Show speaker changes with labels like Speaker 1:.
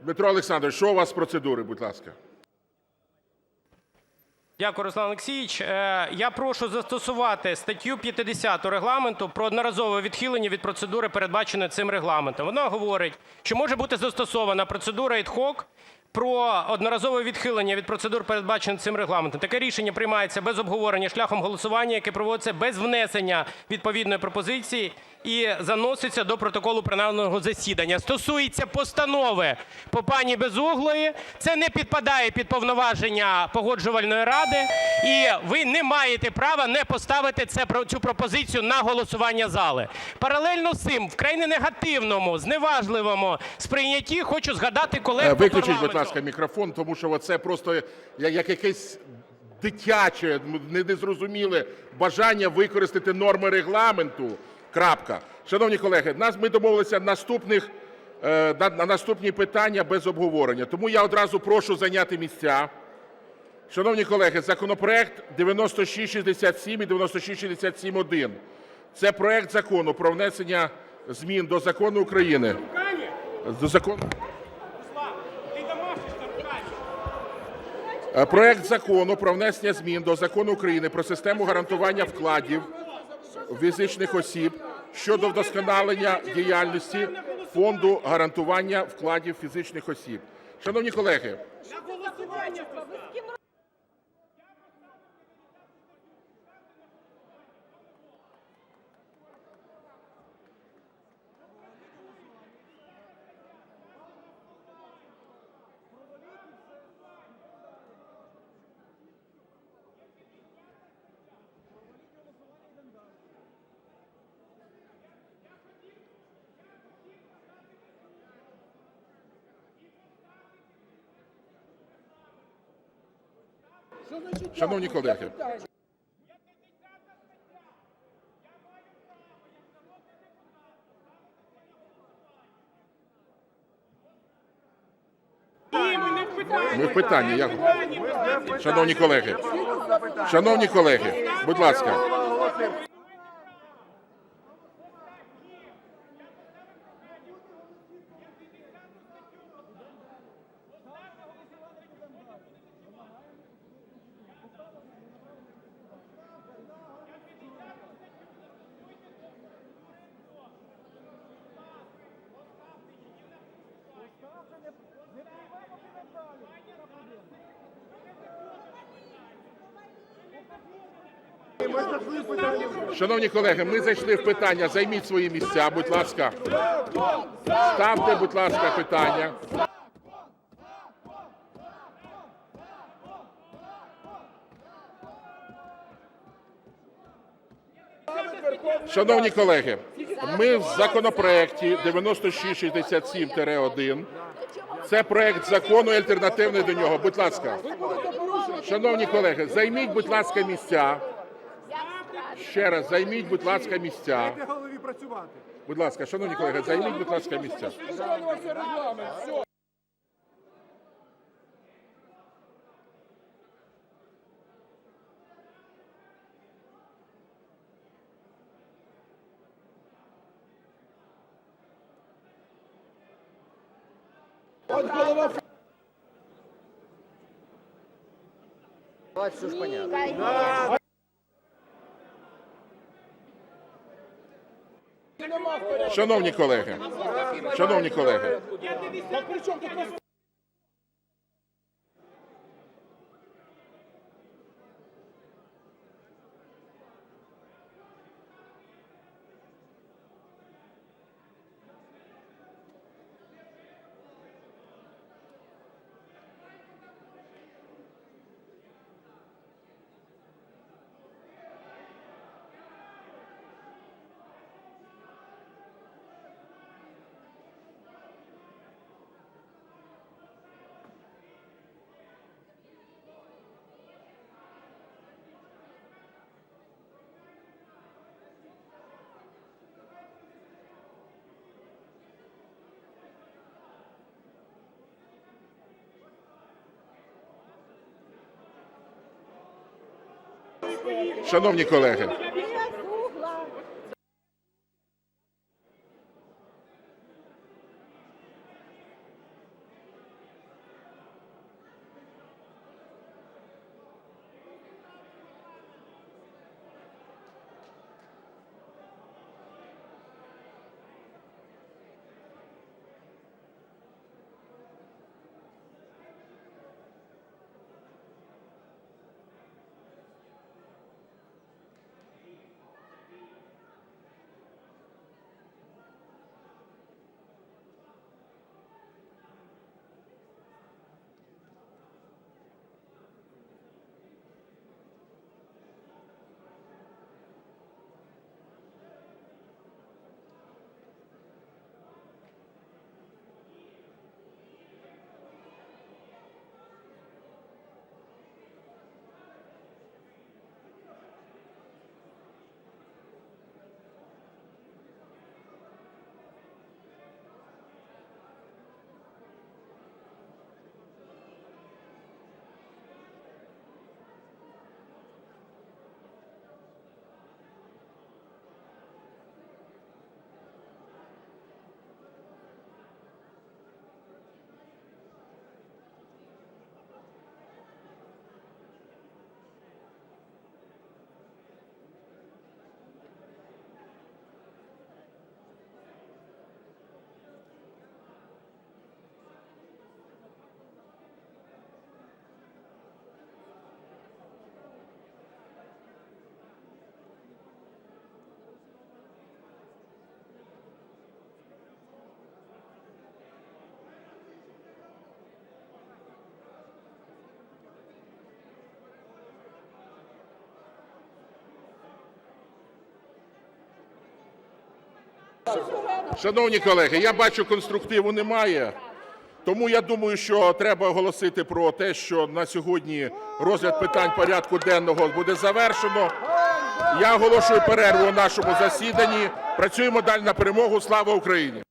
Speaker 1: Дмитро Олександрович, що у вас з процедури, будь ласка?
Speaker 2: Дякую, Руслан Олексійович. Е, Я прошу застосувати статтю 50 Регламенту про одноразове відхилення від процедури, передбаченої цим регламентом. Вона говорить, що може бути застосована процедура ad hoc про одноразове відхилення від процедур, передбачених цим регламентом. Таке рішення приймається без обговорення шляхом голосування, яке проводиться без внесення відповідної пропозиції і заноситься до протоколу пленарного засідання. Стосується постанови по пані Безуглої, це не підпадає під повноваження погоджувальної ради, і ви не маєте права не поставити це, про- цю пропозицію на голосування зали. Паралельно з цим, в крайне негативному, зневажливому сприйнятті хочу згадати колег
Speaker 1: Е,
Speaker 2: по парламенту.
Speaker 1: Ласка, мікрофон, тому що це просто як, як якесь дитяче, незрозуміле бажання використати норми регламенту. Крапка. Шановні колеги, нас ми домовилися наступних е, на, на наступні питання без обговорення. Тому я одразу прошу зайняти місця. Шановні колеги, законопроект 9667 і 9667-1. Це проект закону про внесення змін до закону України. До закону. Проект закону про внесення змін до Закону України про систему гарантування вкладів фізичних осіб щодо вдосконалення діяльності Фонду гарантування вкладів фізичних осіб. Шановні колеги, шановні колеги, ми в питанні. Я... Шановні колеги, шановні колеги, будь ласка. Шановні колеги, ми зайшли в питання. Займіть свої місця, будь ласка. Ставте, будь ласка, питання. Шановні колеги, ми в законопроекті 9667-1. Це проект закону і альтернативний до нього. Будь ласка. Шановні колеги, займіть, будь ласка, місця. Ще раз, займіть, будь ласка, місця.
Speaker 3: голові працювати.
Speaker 1: Будь ласка, шановні колеги, займіть, будь ласка, місця. Шановні колеги, шановні колеги, шановні колеги, Шановні колеги, я бачу, конструктиву немає. Тому я думаю, що треба оголосити про те, що на сьогодні розгляд питань порядку денного буде завершено. Я оголошую перерву у нашому засіданні. Працюємо далі на перемогу. Слава Україні!